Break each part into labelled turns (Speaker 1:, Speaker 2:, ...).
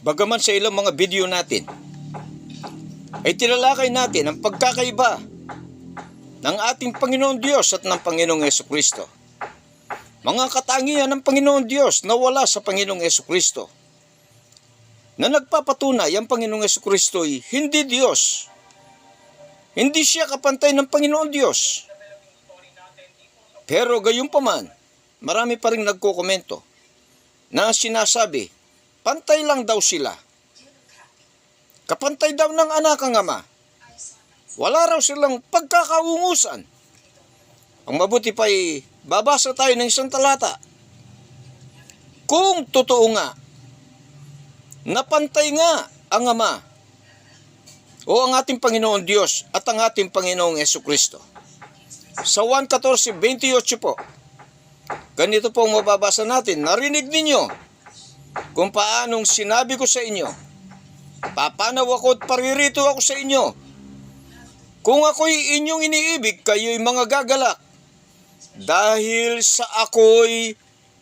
Speaker 1: Bagaman sa ilang mga video natin, ay tilalakay natin ang pagkakaiba ng ating Panginoon Diyos at ng Panginoong Yeso Kristo. Mga katangian ng Panginoon Diyos na wala sa Panginoong Yeso Kristo. Na nagpapatunay ang Panginoong Yeso Kristo ay hindi Diyos. Hindi siya kapantay ng Panginoon Diyos. Pero gayon pa man, marami pa rin nagkokomento na sinasabi, pantay lang daw sila. Kapantay daw ng anak ang ama. Wala raw silang pagkakaungusan. Ang mabuti pa ay babasa tayo ng isang talata. Kung totoo nga, napantay nga ang ama o ang ating Panginoon Diyos at ang ating Panginoong Yeso Kristo. Sa 1.14.28 po, ganito po ang mababasa natin. Narinig ninyo kung paanong sinabi ko sa inyo, papanaw ako at paririto ako sa inyo. Kung ako'y inyong iniibig, kayo'y mga gagalak. Dahil sa ako'y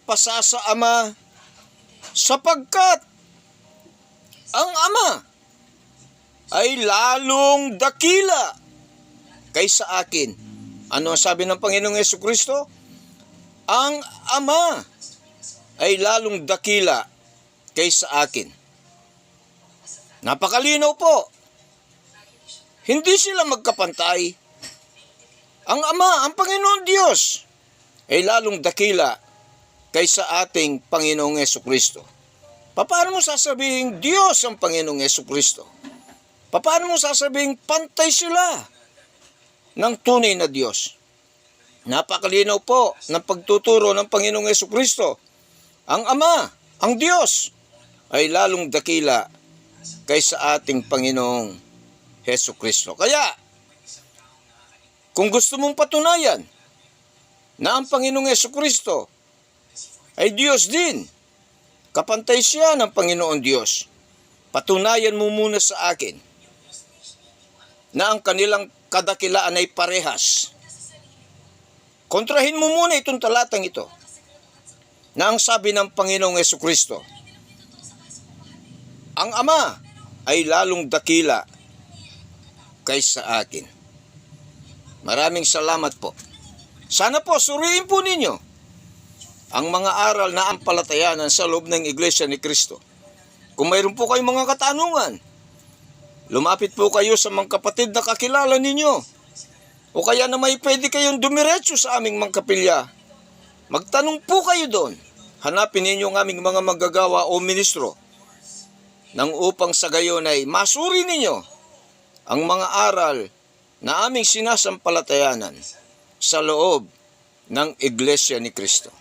Speaker 1: pasasa ama, sapagkat ang ama ay lalong dakila kaysa akin. Ano ang sabi ng Panginoong Yeso Kristo? Ang ama ay lalong dakila kaysa akin. Napakalinaw po. Hindi sila magkapantay. Ang Ama, ang Panginoon Diyos, ay lalong dakila kaysa ating Panginoong Yeso Kristo. Paano mo sasabihin Diyos ang Panginoong Yeso Kristo? Paano mo sasabihin pantay sila ng tunay na Diyos? Napakalinaw po ng pagtuturo ng Panginoong Yeso Kristo. Ang Ama, ang Diyos, ay lalong dakila kaysa ating Panginoong Heso Kristo. Kaya, kung gusto mong patunayan na ang Panginoong Heso Kristo ay Diyos din, kapantay siya ng Panginoon Diyos, patunayan mo muna sa akin na ang kanilang kadakilaan ay parehas. Kontrahin mo muna itong talatang ito na ang sabi ng Panginoong Yeso Kristo, ang Ama ay lalong dakila kaysa akin. Maraming salamat po. Sana po suriin po ninyo ang mga aral na ampalatayanan sa loob ng Iglesia ni Kristo. Kung mayroon po kayong mga katanungan, lumapit po kayo sa mga kapatid na kakilala ninyo. O kaya na may pwede kayong dumiretso sa aming mga kapilya. Magtanong po kayo doon. Hanapin ninyo ang aming mga magagawa o ministro nang upang sa gayon ay masuri ninyo ang mga aral na aming sinasampalatayanan sa loob ng Iglesia ni Kristo.